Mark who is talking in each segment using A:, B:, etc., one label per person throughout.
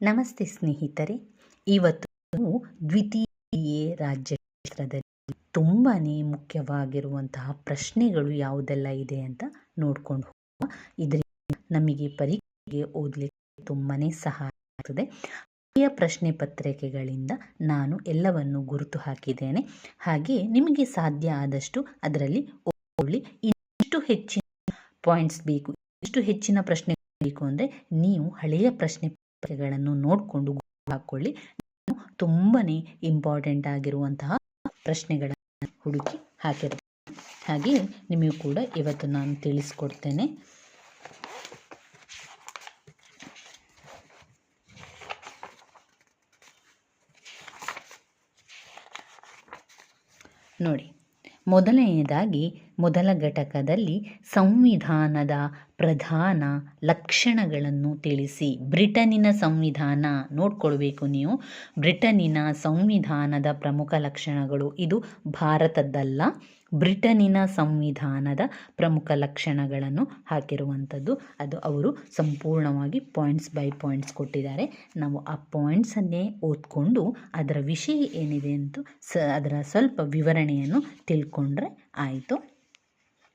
A: ನಮಸ್ತೆ ಸ್ನೇಹಿತರೆ. ಇವತ್ತು ನಾವು ದ್ವಿತೀಯ ರಾಜ್ಯ ಕ್ಷೇತ್ರದಲ್ಲಿ ತುಂಬಾ ಮುಖ್ಯವಾಗಿರುವಂತಹ ಪ್ರಶ್ನೆಗಳು ಯಾವುದೆಲ್ಲ ಇದೆ ಅಂತ ನೋಡ್ಕೊಂಡು ಹೋಗುವ ಇದರಿಂದ ನಮಗೆ ಪರೀಕ್ಷೆಗೆ ಓದಲಿಕ್ಕೆ ತುಂಬಾ ಸಹಾಯ ಆಗ್ತದೆ. ಪ್ರಶ್ನೆ ಪತ್ರಿಕೆಗಳಿಂದ ನಾನು ಎಲ್ಲವನ್ನು ಗುರುತು ಹಾಕಿದ್ದೇನೆ. ಹಾಗೆ ನಿಮಗೆ ಸಾಧ್ಯ ಆದಷ್ಟು ಅದರಲ್ಲಿ ಓದಿ ಇನ್ನಷ್ಟು ಹೆಚ್ಚಿನ ಪಾಯಿಂಟ್ಸ್ ಬೇಕು. ಇಷ್ಟು ಹೆಚ್ಚಿನ ಪ್ರಶ್ನೆ ಬೇಕು ಅಂದರೆ ನೀವು ಹಳೆಯ ಪ್ರಶ್ನೆ ಪತ್ರಿಕೆಗಳನ್ನು ನೋಡಿಕೊಂಡು ಹಾಕ್ಕೊಳ್ಳಿ ನಾನು ತುಂಬಾ ಇಂಪಾರ್ಟೆಂಟ್ ಆಗಿರುವಂತಹ ಪ್ರಶ್ನೆಗಳನ್ನು ಹುಡುಕಿ ಹಾಕಿರ್ತೀನಿ. ಹಾಗೆ ನಿಮಗೂ ಕೂಡ ಇವತ್ತು ನಾನು ತಿಳಿಸ್ಕೊಡ್ತೇನೆ. ನೋಡಿ, ಮೊದಲನೆಯದಾಗಿ ಮೊದಲ ಘಟಕದಲ್ಲಿ ಸಂವಿಧಾನದ ಪ್ರಧಾನ ಲಕ್ಷಣಗಳನ್ನು ತಿಳಿಸಿ. ಬ್ರಿಟನ್ನಿನ ಸಂವಿಧಾನ ನೋಡ್ಕೊಳ್ಬೇಕು ನೀವು. ಬ್ರಿಟನ್ನಿನ ಸಂವಿಧಾನದ ಪ್ರಮುಖ ಲಕ್ಷಣಗಳು ಇದು ಭಾರತದ್ದಲ್ಲ. ಬ್ರಿಟನ್ನಿನ ಸಂವಿಧಾನದ ಪ್ರಮುಖ ಲಕ್ಷಣಗಳನ್ನು ಹಾಕಿರುವಂಥದ್ದು ಅದು ಅವರು ಸಂಪೂರ್ಣವಾಗಿ ಪಾಯಿಂಟ್ಸ್ ಬೈ ಪಾಯಿಂಟ್ಸ್ ಕೊಟ್ಟಿದ್ದಾರೆ. ನಾವು ಆ ಪಾಯಿಂಟ್ಸನ್ನೇ ಓದ್ಕೊಂಡು ಅದರ ವಿಷಯ ಏನಿದೆ ಅಂತ ಸ ಅದರ ಸ್ವಲ್ಪ ವಿವರಣೆಯನ್ನು ತಿಳ್ಕೊಂಡ್ರೆ ಆಯಿತು.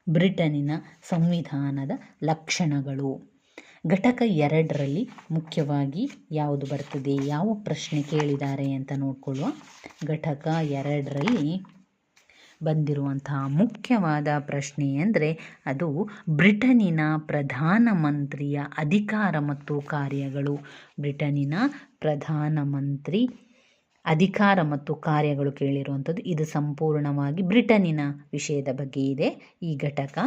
A: ಬ್ರಿಟನ್ನಿನ ಸಂವಿಧಾನದ ಲಕ್ಷಣಗಳು. ಘಟಕ ಎರಡರಲ್ಲಿ ಮುಖ್ಯವಾಗಿ ಯಾವುದು ಬರ್ತದೆ? ಯಾವ ಪ್ರಶ್ನೆ ಕೇಳಿದ್ದಾರೆ ಅಂತ ನೋಡ್ಕೊಳ್ಳುವ ಘಟಕ ಎರಡರಲ್ಲಿ ಬಂದಿರುವಂತಹ ಮುಖ್ಯವಾದ ಪ್ರಶ್ನೆ ಅಂದರೆ ಅದು ಬ್ರಿಟನ್ನಿನ ಪ್ರಧಾನಮಂತ್ರಿಯ ಅಧಿಕಾರ ಮತ್ತು ಕಾರ್ಯಗಳು. ಬ್ರಿಟನ್ನಿನ ಪ್ರಧಾನಮಂತ್ರಿ ಅಧಿಕಾರ ಮತ್ತು ಕಾರ್ಯಗಳು ಕೇಳಿರುವಂಥದ್ದು ಇದು ಸಂಪೂರ್ಣವಾಗಿ ಬ್ರಿಟನ್ನಿನ ವಿಷಯದ ಬಗ್ಗೆ ಇದೆ. ಈ ಘಟಕ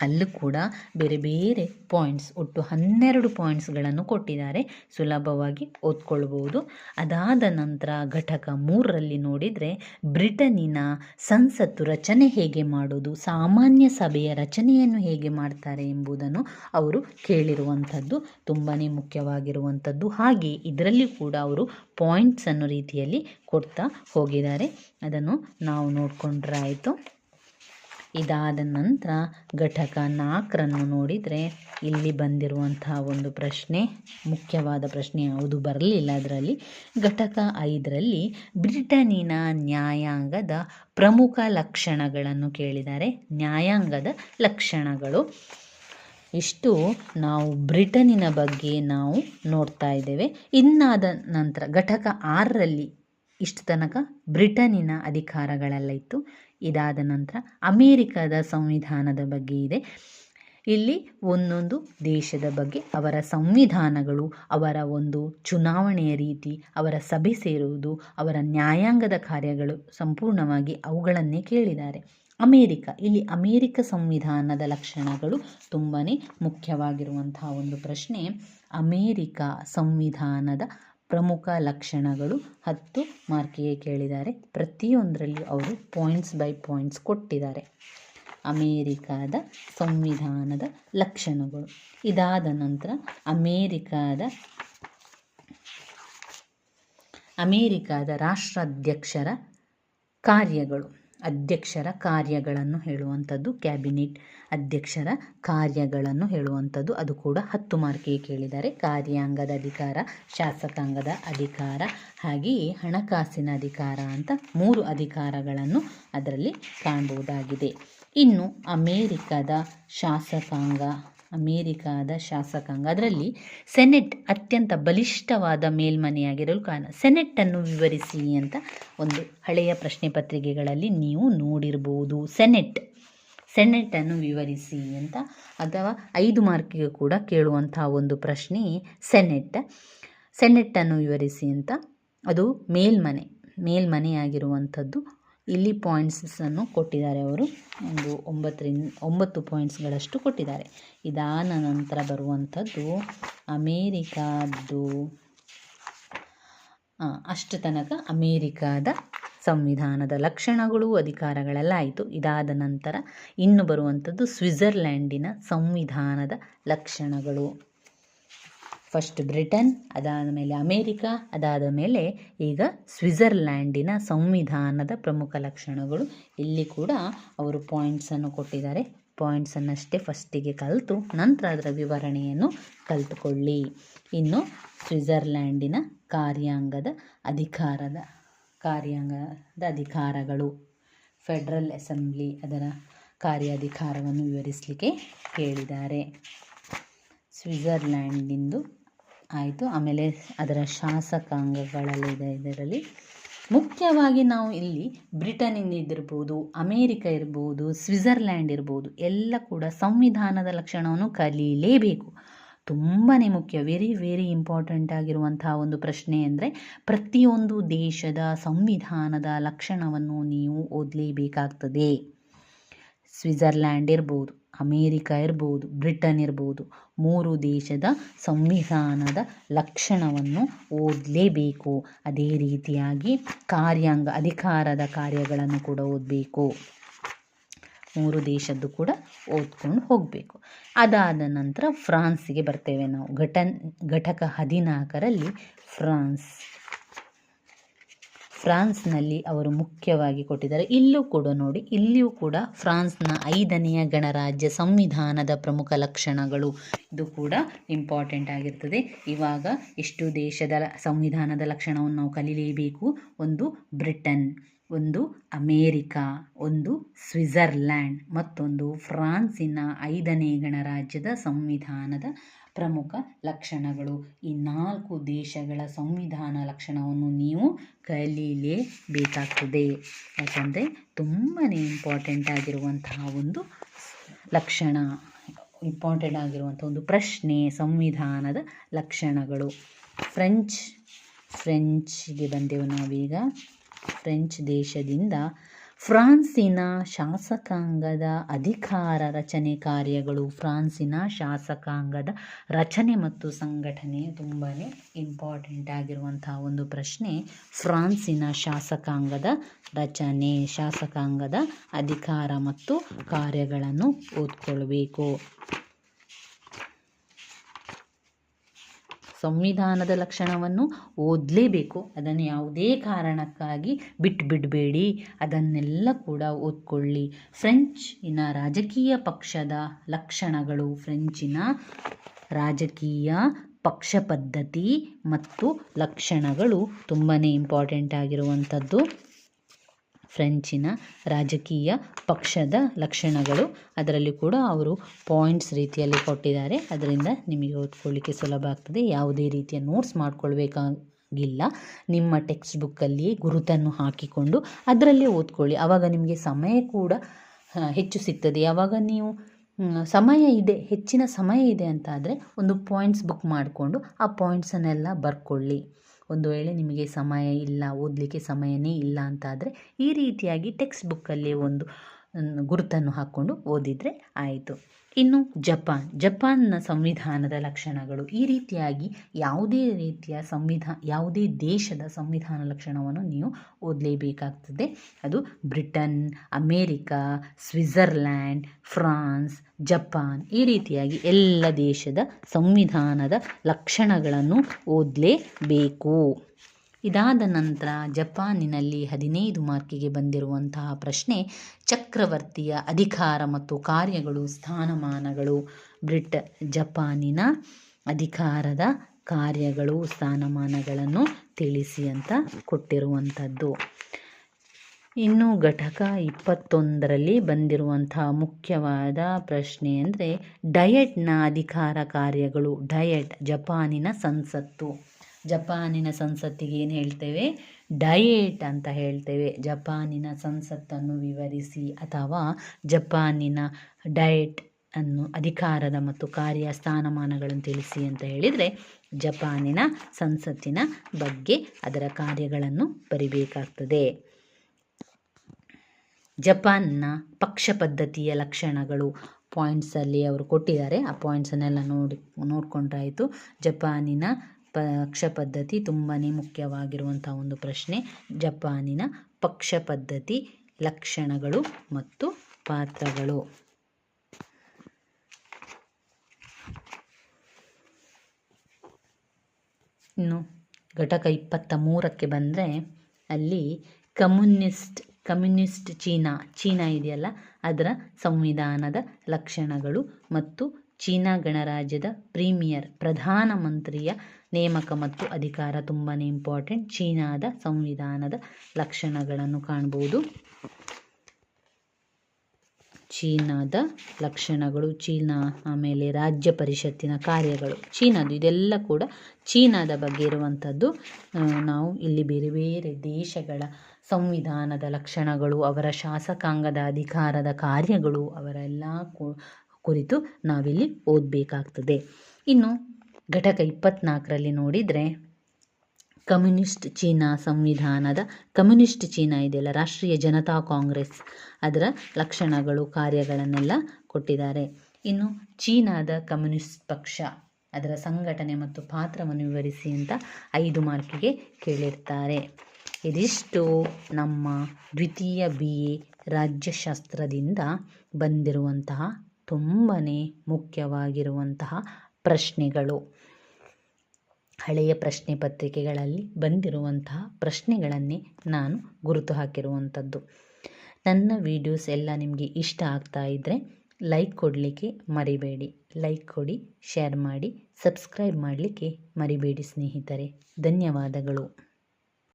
A: ಅಲ್ಲೂ ಕೂಡ ಬೇರೆ ಬೇರೆ ಪಾಯಿಂಟ್ಸ್ ಒಟ್ಟು ಹನ್ನೆರಡು ಪಾಯಿಂಟ್ಸ್ಗಳನ್ನು ಕೊಟ್ಟಿದ್ದಾರೆ. ಸುಲಭವಾಗಿ ಓದ್ಕೊಳ್ಬೋದು. ಅದಾದ ನಂತರ ಘಟಕ ಮೂರರಲ್ಲಿ ನೋಡಿದರೆ ಬ್ರಿಟನ್ನಿನ ಸಂಸತ್ತು ರಚನೆ ಹೇಗೆ ಮಾಡೋದು, ಸಾಮಾನ್ಯ ಸಭೆಯ ರಚನೆಯನ್ನು ಹೇಗೆ ಮಾಡ್ತಾರೆ ಎಂಬುದನ್ನು ಅವರು ಕೇಳಿರುವಂಥದ್ದು ತುಂಬಾ ಮುಖ್ಯವಾಗಿರುವಂಥದ್ದು. ಹಾಗೆ ಇದರಲ್ಲಿ ಕೂಡ ಅವರು ಪಾಯಿಂಟ್ಸ್ ಅನ್ನೋ ರೀತಿಯಲ್ಲಿ ಕೊಡ್ತಾ ಹೋಗಿದ್ದಾರೆ. ಅದನ್ನು ನಾವು ನೋಡಿಕೊಂಡ್ರೆ ಆಯಿತು. ಇದಾದ ನಂತರ ಘಟಕ ನಾಲ್ಕರನ್ನು ನೋಡಿದರೆ ಇಲ್ಲಿ ಬಂದಿರುವಂತಹ ಒಂದು ಪ್ರಶ್ನೆ, ಮುಖ್ಯವಾದ ಪ್ರಶ್ನೆ ಯಾವುದು ಬರಲಿಲ್ಲ ಅದರಲ್ಲಿ. ಘಟಕ ಐದರಲ್ಲಿ ಬ್ರಿಟನಿನ ನ್ಯಾಯಾಂಗದ ಪ್ರಮುಖ ಲಕ್ಷಣಗಳನ್ನು ಕೇಳಿದ್ದಾರೆ. ನ್ಯಾಯಾಂಗದ ಲಕ್ಷಣಗಳು. ಇಷ್ಟು ನಾವು ಬ್ರಿಟನಿನ ಬಗ್ಗೆ ನಾವು ನೋಡ್ತಾ ಇದ್ದೇವೆ. ಇನ್ನಾದ ನಂತರ ಘಟಕ ಆರರಲ್ಲಿ ಇಷ್ಟು ತನಕ ಬ್ರಿಟನ್ನಿನ ಅಧಿಕಾರಗಳೆಲ್ಲ ಇತ್ತು ಇದಾದ ನಂತರ ಅಮೇರಿಕದ ಸಂವಿಧಾನದ ಬಗ್ಗೆ ಇದೆ. ಇಲ್ಲಿ ಒಂದೊಂದು ದೇಶದ ಬಗ್ಗೆ ಅವರ ಸಂವಿಧಾನಗಳು, ಅವರ ಒಂದು ಚುನಾವಣೆಯ ರೀತಿ, ಅವರ ಸಭೆ ಸೇರುವುದು, ಅವರ ನ್ಯಾಯಾಂಗದ ಕಾರ್ಯಗಳು ಸಂಪೂರ್ಣವಾಗಿ ಅವುಗಳನ್ನೇ ಕೇಳಿದ್ದಾರೆ. ಅಮೇರಿಕ, ಇಲ್ಲಿ ಅಮೇರಿಕ ಸಂವಿಧಾನದ ಲಕ್ಷಣಗಳು ತುಂಬಾ ಮುಖ್ಯವಾಗಿರುವಂತಹ ಒಂದು ಪ್ರಶ್ನೆ ಅಮೇರಿಕ ಸಂವಿಧಾನದ ಪ್ರಮುಖ ಲಕ್ಷಣಗಳು ಹತ್ತು ಮಾರ್ಕಿಗೆ ಕೇಳಿದ್ದಾರೆ. ಪ್ರತಿಯೊಂದರಲ್ಲಿ ಅವರು ಪಾಯಿಂಟ್ಸ್ ಬೈ ಪಾಯಿಂಟ್ಸ್ ಕೊಟ್ಟಿದ್ದಾರೆ. ಅಮೇರಿಕಾದ ಸಂವಿಧಾನದ ಲಕ್ಷಣಗಳು. ಇದಾದ ನಂತರ ಅಮೇರಿಕಾದ ಅಮೇರಿಕಾದ ರಾಷ್ಟ್ರಾಧ್ಯಕ್ಷರ ಕಾರ್ಯಗಳು. ಅಧ್ಯಕ್ಷರ ಕಾರ್ಯಗಳನ್ನು ಹೇಳುವಂಥದ್ದು ಕ್ಯಾಬಿನೆಟ್ ಅಧ್ಯಕ್ಷರ ಕಾರ್ಯಗಳನ್ನು ಹೇಳುವಂಥದ್ದು. ಅದು ಕೂಡ ಹತ್ತು ಮಾರ್ಕಿಗೆ ಕೇಳಿದ್ದಾರೆ. ಕಾರ್ಯಾಂಗದ ಅಧಿಕಾರ, ಶಾಸಕಾಂಗದ ಅಧಿಕಾರ ಹಾಗೆಯೇ ಹಣಕಾಸಿನ ಅಧಿಕಾರ ಅಂತ ಮೂರು ಅಧಿಕಾರಗಳನ್ನು ಅದರಲ್ಲಿ ಕಾಣಬಹುದಾಗಿದೆ. ಇನ್ನು ಅಮೇರಿಕದ ಶಾಸಕಾಂಗ, ಅಮೇರಿಕಾದ ಶಾಸಕಾಂಗ ಅದರಲ್ಲಿ ಸೆನೆಟ್ ಅತ್ಯಂತ ಬಲಿಷ್ಠವಾದ ಮೇಲ್ಮನೆಯಾಗಿರಲು ಕಾರಣ. ಸೆನೆಟ್ಟನ್ನು ವಿವರಿಸಿ ಅಂತ ಒಂದು ಹಳೆಯ ಪ್ರಶ್ನೆ ಪತ್ರಿಕೆಗಳಲ್ಲಿ ನೀವು ನೋಡಿರ್ಬೋದು. ಸೆನೆಟ್ ಸೆನೆಟನ್ನು ವಿವರಿಸಿ ಅಂತ ಅಥವಾ ಐದು ಮಾರ್ಕಿಗೆ ಕೂಡ ಕೇಳುವಂತಹ ಒಂದು ಪ್ರಶ್ನೆ ಸೆನೆಟ್. ಸೆನೆಟ್ಟನ್ನು ವಿವರಿಸಿ ಅಂತ. ಅದು ಮೇಲ್ಮನೆ ಮೇಲ್ಮನೆಯಾಗಿರುವಂಥದ್ದು ಇಲ್ಲಿ ಪಾಯಿಂಟ್ಸನ್ನು ಕೊಟ್ಟಿದ್ದಾರೆ ಅವರು. ಒಂದು ಒಂಬತ್ತರಿಂದ, ಒಂಬತ್ತು ಪಾಯಿಂಟ್ಸ್ಗಳಷ್ಟು ಕೊಟ್ಟಿದ್ದಾರೆ. ಇದಾದ ನಂತರ ಬರುವಂಥದ್ದು ಅಮೇರಿಕಾದ್ದು ಅಷ್ಟು ತನಕ ಅಮೇರಿಕಾದ ಸಂವಿಧಾನದ ಲಕ್ಷಣಗಳು ಅಧಿಕಾರಗಳೆಲ್ಲ ಆಯಿತು. ಇದಾದ ನಂತರ ಇನ್ನು ಬರುವಂಥದ್ದು ಸ್ವಿಟ್ಜರ್ಲ್ಯಾಂಡಿನ ಸಂವಿಧಾನದ ಲಕ್ಷಣಗಳು. ಫಸ್ಟ್ ಬ್ರಿಟನ್ ಅದಾದ ಮೇಲೆ ಅಮೇರಿಕಾ, ಅದಾದ ಮೇಲೆ ಈಗ ಸ್ವಿಟ್ಜರ್ಲ್ಯಾಂಡಿನ ಸಂವಿಧಾನದ ಪ್ರಮುಖ ಲಕ್ಷಣಗಳು. ಇಲ್ಲಿ ಕೂಡ ಅವರು ಪಾಯಿಂಟ್ಸನ್ನು ಕೊಟ್ಟಿದ್ದಾರೆ. ಪಾಯಿಂಟ್ಸನ್ನಷ್ಟೇ ಫಸ್ಟಿಗೆ ಕಲಿತು, ನಂತರ ಅದರ ವಿವರಣೆಯನ್ನು ಕಲಿತುಕೊಳ್ಳಿ. ಇನ್ನು ಸ್ವಿಟ್ಜರ್ಲ್ಯಾಂಡಿನ ಕಾರ್ಯಾಂಗದ ಅಧಿಕಾರದ ಕಾರ್ಯಾಂಗದ ಅಧಿಕಾರಗಳು. ಫೆಡರಲ್ ಅಸೆಂಬ್ಲಿ ಅದರ ಕಾರ್ಯಾಧಿಕಾರವನ್ನು ವಿವರಿಸಲಿಕ್ಕೆ ಕೇಳಿದ್ದಾರೆ. ಸ್ವಿಟ್ಜರ್ಲ್ಯಾಂಡಿಂದು ಆಯಿತು. ಆಮೇಲೆ ಅದರ ಶಾಸಕಾಂಗಗಳಲ್ಲಿದೆ ಇದರಲ್ಲಿ ಮುಖ್ಯವಾಗಿ ನಾವು ಇಲ್ಲಿ ಬ್ರಿಟನ್ನಿಂದ ಇದ್ದಿರ್ಬೋದು, ಅಮೇರಿಕ ಇರ್ಬೋದು ಸ್ವಿಟ್ಜರ್ಲ್ಯಾಂಡ್ ಇರ್ಬೋದು, ಎಲ್ಲ ಕೂಡ ಸಂವಿಧಾನದ ಲಕ್ಷಣವನ್ನು ಕಲೀಲೇಬೇಕು ತುಂಬಾ ಮುಖ್ಯ. ವೆರಿ ವೆರಿ ಇಂಪಾರ್ಟೆಂಟ್ ಆಗಿರುವಂತಹ ಒಂದು ಪ್ರಶ್ನೆ ಅಂದರೆ ಪ್ರತಿಯೊಂದು ದೇಶದ ಸಂವಿಧಾನದ ಲಕ್ಷಣವನ್ನು ನೀವು ಓದಲೇಬೇಕಾಗ್ತದೆ. ಸ್ವಿಟ್ಜರ್ಲ್ಯಾಂಡ್ ಇರ್ಬೋದು, ಅಮೇರಿಕ ಇರ್ಬೋದು, ಬ್ರಿಟನ್ ಇರ್ಬೋದು, ಮೂರು ದೇಶದ ಸಂವಿಧಾನದ ಲಕ್ಷಣವನ್ನು ಓದಲೇಬೇಕು. ಅದೇ ರೀತಿಯಾಗಿ ಕಾರ್ಯಾಂಗ, ಅಧಿಕಾರದ ಕಾರ್ಯಗಳನ್ನು ಕೂಡ ಓದಬೇಕು. ಮೂರು ದೇಶದ್ದು ಕೂಡ ಓದ್ಕೊಂಡು ಹೋಗಬೇಕು. ಅದಾದ ನಂತರ ಫ್ರಾನ್ಸಿಗೆ ಬರ್ತೇವೆ ನಾವು. ಘಟನ್, ಘಟಕ ಹದಿನಾಲ್ಕರಲ್ಲಿ ಫ್ರಾನ್ಸ್, ಫ್ರಾನ್ಸ್ನಲ್ಲಿ ಅವರು ಮುಖ್ಯವಾಗಿ ಕೊಟ್ಟಿದ್ದಾರೆ. ಇಲ್ಲೂ ಕೂಡ ನೋಡಿ, ಇಲ್ಲಿಯೂ ಕೂಡ ಫ್ರಾನ್ಸ್ನ ಐದನೆಯ ಗಣರಾಜ್ಯ ಸಂವಿಧಾನದ ಪ್ರಮುಖ ಲಕ್ಷಣಗಳು. ಇದು ಕೂಡ ಇಂಪಾರ್ಟೆಂಟ್ ಆಗಿರ್ತದೆ. ಇವಾಗ ಎಷ್ಟು ದೇಶದ ಸಂವಿಧಾನದ ಲಕ್ಷಣವನ್ನು ನಾವು ಕಲೀಲೇಬೇಕು. ಒಂದು ಬ್ರಿಟನ್. ಒಂದು ಅಮೇರಿಕಾ, ಒಂದು ಸ್ವಿಟ್ಜರ್ಲ್ಯಾಂಡ್, ಮತ್ತೊಂದು ಫ್ರಾನ್ಸಿನ ಐದನೇ ಗಣರಾಜ್ಯದ ಸಂವಿಧಾನದ ಪ್ರಮುಖ ಲಕ್ಷಣಗಳು. ಈ ನಾಲ್ಕು ದೇಶಗಳ ಸಂವಿಧಾನ ಲಕ್ಷಣವನ್ನು ನೀವು ಕಲೀಲೇಬೇಕಾಗ್ತದೆ ಯಾಕಂದರೆ ತುಂಬಾ ಇಂಪಾರ್ಟೆಂಟ್ ಆಗಿರುವಂತಹ ಒಂದು ಲಕ್ಷಣ ಇಂಪಾರ್ಟೆಂಟ್ ಆಗಿರುವಂಥ ಒಂದು ಪ್ರಶ್ನೆ ಸಂವಿಧಾನದ ಲಕ್ಷಣಗಳು. ಫ್ರೆಂಚ್, ಫ್ರೆಂಚ್ಗೆ ಬಂದೆವು ನಾವೀಗ. ಫ್ರೆಂಚ್ ದೇಶದಿಂದ ಫ್ರಾನ್ಸಿನ ಶಾಸಕಾಂಗದ ಅಧಿಕಾರ ರಚನೆ ಕಾರ್ಯಗಳು ಫ್ರಾನ್ಸಿನ ಶಾಸಕಾಂಗದ ರಚನೆ ಮತ್ತು ಸಂಘಟನೆ ತುಂಬಾ ಇಂಪಾರ್ಟೆಂಟ್ ಆಗಿರುವಂತಹ ಒಂದು ಪ್ರಶ್ನೆ. ಫ್ರಾನ್ಸಿನ ಶಾಸಕಾಂಗದ ರಚನೆ, ಶಾಸಕಾಂಗದ ಅಧಿಕಾರ ಮತ್ತು ಕಾರ್ಯಗಳನ್ನು ಓದ್ಕೊಳ್ಬೇಕು. ಸಂವಿಧಾನದ ಲಕ್ಷಣವನ್ನು ಓದಲೇಬೇಕು. ಅದನ್ನು ಯಾವುದೇ ಕಾರಣಕ್ಕಾಗಿ ಬಿಟ್ಟು ಬಿಡಬೇಡಿ ಅದನ್ನೆಲ್ಲ ಕೂಡ ಓದ್ಕೊಳ್ಳಿ. ಫ್ರೆಂಚಿನ ರಾಜಕೀಯ ಪಕ್ಷದ ಲಕ್ಷಣಗಳು ಫ್ರೆಂಚಿನ ರಾಜಕೀಯ ಪಕ್ಷ ಪದ್ಧತಿ ಮತ್ತು ಲಕ್ಷಣಗಳು ತುಂಬಾ ಇಂಪಾರ್ಟೆಂಟ್ ಆಗಿರುವಂಥದ್ದು. ಫ್ರೆಂಚಿನ ರಾಜಕೀಯ ಪಕ್ಷದ ಲಕ್ಷಣಗಳು. ಅದರಲ್ಲಿ ಕೂಡ ಅವರು ಪಾಯಿಂಟ್ಸ್ ರೀತಿಯಲ್ಲಿ ಕೊಟ್ಟಿದ್ದಾರೆ. ಅದರಿಂದ ನಿಮಗೆ ಓದ್ಕೊಳ್ಳಿಕ್ಕೆ ಸುಲಭ ಆಗ್ತದೆ. ಯಾವುದೇ ರೀತಿಯ ನೋಟ್ಸ್ ಮಾಡ್ಕೊಳ್ಬೇಕಾಗಿಲ್ಲ. ನಿಮ್ಮ ಟೆಕ್ಸ್ಟ್ ಬುಕ್ಕಲ್ಲಿಯೇ ಗುರುತನ್ನು ಹಾಕಿಕೊಂಡು ಅದರಲ್ಲೇ ಓದ್ಕೊಳ್ಳಿ. ಆವಾಗ ನಿಮಗೆ ಸಮಯ ಕೂಡ ಹೆಚ್ಚು ಸಿಗ್ತದೆ. ಯಾವಾಗ ನೀವು ಸಮಯ ಇದೆ, ಹೆಚ್ಚಿನ ಸಮಯ ಇದೆ ಅಂತ ಆದರೆ ಒಂದು ಪಾಯಿಂಟ್ಸ್ ಬುಕ್ ಮಾಡಿಕೊಂಡು ಆ ಪಾಯಿಂಟ್ಸನ್ನೆಲ್ಲ ಬರ್ಕೊಳ್ಳಿ. ಒಂದು ವೇಳೆ ನಿಮಗೆ ಸಮಯ ಇಲ್ಲ ಓದಲಿಕ್ಕೆ ಸಮಯನೇ ಇಲ್ಲ ಅಂತಾದರೆ ಈ ರೀತಿಯಾಗಿ ಟೆಕ್ಸ್ಟ್ ಬುಕ್ಕಲ್ಲಿ ಒಂದು ಗುರುತನ್ನು ಹಾಕ್ಕೊಂಡು ಓದಿದರೆ ಆಯಿತು. ಇನ್ನು ಜಪಾನ್, ಜಪಾನ್ನ ಸಂವಿಧಾನದ ಲಕ್ಷಣಗಳು. ಈ ರೀತಿಯಾಗಿ ಯಾವುದೇ ರೀತಿಯ ಸಂವಿಧಾನ ಯಾವುದೇ ದೇಶದ ಸಂವಿಧಾನ ಲಕ್ಷಣವನ್ನು ನೀವು ಓದಲೇಬೇಕಾಗ್ತದೆ. ಅದು Britain, America, Switzerland, France, Japan ಈ ರೀತಿಯಾಗಿ ಎಲ್ಲ ದೇಶದ ಸಂವಿಧಾನದ ಲಕ್ಷಣಗಳನ್ನು ಓದಲೇಬೇಕು. ಇದಾದ ನಂತರ ಜಪಾನಿನಲ್ಲಿ ಹದಿನೈದು ಮಾರ್ಕಿಗೆ ಬಂದಿರುವಂತಹ ಪ್ರಶ್ನೆ, ಚಕ್ರವರ್ತಿಯ ಅಧಿಕಾರ ಮತ್ತು ಕಾರ್ಯಗಳು, ಸ್ಥಾನಮಾನಗಳು, ಬ್ರಿಟ್ ಜಪಾನಿನ ಅಧಿಕಾರದ ಕಾರ್ಯಗಳು, ಸ್ಥಾನಮಾನಗಳನ್ನು ತಿಳಿಸಿ ಅಂತ ಕೊಟ್ಟಿರುವಂಥದ್ದು. ಇನ್ನು ಘಟಕ ಇಪ್ಪತ್ತೊಂದರಲ್ಲಿ ಬಂದಿರುವಂತಹ ಮುಖ್ಯವಾದ ಪ್ರಶ್ನೆ ಅಂದರೆ, ಡಯಟ್ನ ಅಧಿಕಾರ ಕಾರ್ಯಗಳು, ಡಯಟ್ ಜಪಾನಿನ ಸಂಸತ್ತು. ಜಪಾನಿನ ಸಂಸತ್ತಿಗೆ ಏನು ಹೇಳ್ತೇವೆ? ಡಯೇಟ್ ಅಂತ ಹೇಳ್ತೇವೆ. ಜಪಾನಿನ ಸಂಸತ್ತನ್ನು ವಿವರಿಸಿ ಅಥವಾ ಜಪಾನಿನ ಡಯಟ್ ಅನ್ನು ಅಧಿಕಾರದ ಮತ್ತು ಕಾರ್ಯ ಸ್ಥಾನಮಾನಗಳನ್ನು ತಿಳಿಸಿ ಅಂತ ಹೇಳಿದರೆ, ಜಪಾನಿನ ಸಂಸತ್ತಿನ ಬಗ್ಗೆ ಅದರ ಕಾರ್ಯಗಳನ್ನು ಬರಿಬೇಕಾಗ್ತದೆ. ಜಪಾನ್ನ ಪಕ್ಷ ಪದ್ಧತಿಯ ಲಕ್ಷಣಗಳು ಪಾಯಿಂಟ್ಸಲ್ಲಿ ಅವರು ಕೊಟ್ಟಿದ್ದಾರೆ. ಆ ಪಾಯಿಂಟ್ಸನ್ನೆಲ್ಲ ನೋಡಿ, ನೋಡ್ಕೊಂಡ್ರಾಯಿತು. ಜಪಾನಿನ ಪಕ್ಷ ಪದ್ಧತಿ ತುಂಬಾ ಮುಖ್ಯವಾಗಿರುವಂಥ ಒಂದು ಪ್ರಶ್ನೆ. ಜಪಾನಿನ ಪಕ್ಷ ಪದ್ಧತಿ ಲಕ್ಷಣಗಳು ಮತ್ತು ಪಾತ್ರಗಳು. ಇನ್ನು ಘಟಕ ಇಪ್ಪತ್ತ ಮೂರಕ್ಕೆ ಬಂದರೆ ಅಲ್ಲಿ ಕಮ್ಯುನಿಸ್ಟ್ ಕಮ್ಯುನಿಸ್ಟ್ ಚೀನಾ ಚೀನಾ ಇದೆಯಲ್ಲ, ಅದರ ಸಂವಿಧಾನದ ಲಕ್ಷಣಗಳು ಮತ್ತು ಚೀನಾ ಗಣರಾಜ್ಯದ ಪ್ರೀಮಿಯರ್ ಪ್ರಧಾನಮಂತ್ರಿಯ ನೇಮಕ ಮತ್ತು ಅಧಿಕಾರ ತುಂಬಾ ಇಂಪಾರ್ಟೆಂಟ್ ಚೀನಾದ ಸಂವಿಧಾನದ ಲಕ್ಷಣಗಳನ್ನು ಕಾಣ್ಬೋದು. ಚೀನಾದ ಲಕ್ಷಣಗಳು, ಚೀನಾ ಆಮೇಲೆ ರಾಜ್ಯ ಪರಿಷತ್ತಿನ ಕಾರ್ಯಗಳು. ಚೀನಾದು ಇದೆಲ್ಲ ಕೂಡ ಚೀನಾದ ಬಗ್ಗೆ ಇರುವಂಥದ್ದು ನಾವು ಇಲ್ಲಿ ಬೇರೆ ಬೇರೆ ದೇಶಗಳ ಸಂವಿಧಾನದ ಲಕ್ಷಣಗಳು, ಅವರ ಶಾಸಕಾಂಗದ ಅಧಿಕಾರದ ಕಾರ್ಯಗಳು, ಅವರೆಲ್ಲ ಕುರಿತು ನಾವಿಲ್ಲಿ ಓದಬೇಕಾಗ್ತದೆ. ಇನ್ನು ಘಟಕ ಇಪ್ಪತ್ನಾಲ್ಕರಲ್ಲಿ ನೋಡಿದರೆ ಕಮ್ಯುನಿಸ್ಟ್ ಚೀನಾ ಸಂವಿಧಾನದ, ಕಮ್ಯುನಿಸ್ಟ್ ಚೀನಾ ಇದೆಯಲ್ಲ, ರಾಷ್ಟ್ರೀಯ ಜನತಾ ಕಾಂಗ್ರೆಸ್ ಅದರ ಲಕ್ಷಣಗಳು, ಕಾರ್ಯಗಳನ್ನೆಲ್ಲ ಕೊಟ್ಟಿದ್ದಾರೆ. ಇನ್ನು ಚೀನಾದ ಕಮ್ಯುನಿಸ್ಟ್ ಪಕ್ಷ ಅದರ ಸಂಘಟನೆ ಮತ್ತು ಪಾತ್ರವನ್ನು ವಿವರಿಸಿ ಅಂತ ಐದು ಮಾರ್ಕಿಗೆ ಕೇಳಿರ್ತಾರೆ. ಇದಿಷ್ಟು ನಮ್ಮ ದ್ವಿತೀಯ ಬಿ ಎ ರಾಜ್ಯಶಾಸ್ತ್ರದಿಂದ ಬಂದಿರುವಂತಹ ತುಂಬನೇ ಮುಖ್ಯವಾಗಿರುವಂತಹ ಪ್ರಶ್ನೆಗಳು. ಹಳೆಯ ಪ್ರಶ್ನೆ ಪತ್ರಿಕೆಗಳಲ್ಲಿ ಬಂದಿರುವಂತಹ ಪ್ರಶ್ನೆಗಳನ್ನೇ ನಾನು ಗುರುತು ಹಾಕಿರುವಂಥದ್ದು. ನನ್ನ ವೀಡಿಯೋಸ್ ಎಲ್ಲ ನಿಮಗೆ ಇಷ್ಟ ಆಗ್ತಾ ಇದ್ದರೆ ಲೈಕ್ ಕೊಡಲಿಕ್ಕೆ ಮರಿಬೇಡಿ. ಲೈಕ್ ಕೊಡಿ, ಶೇರ್ ಮಾಡಿ, ಸಬ್ಸ್ಕ್ರೈಬ್ ಮಾಡಲಿಕ್ಕೆ ಮರಿಬೇಡಿ ಸ್ನೇಹಿತರೆ. ಧನ್ಯವಾದಗಳು.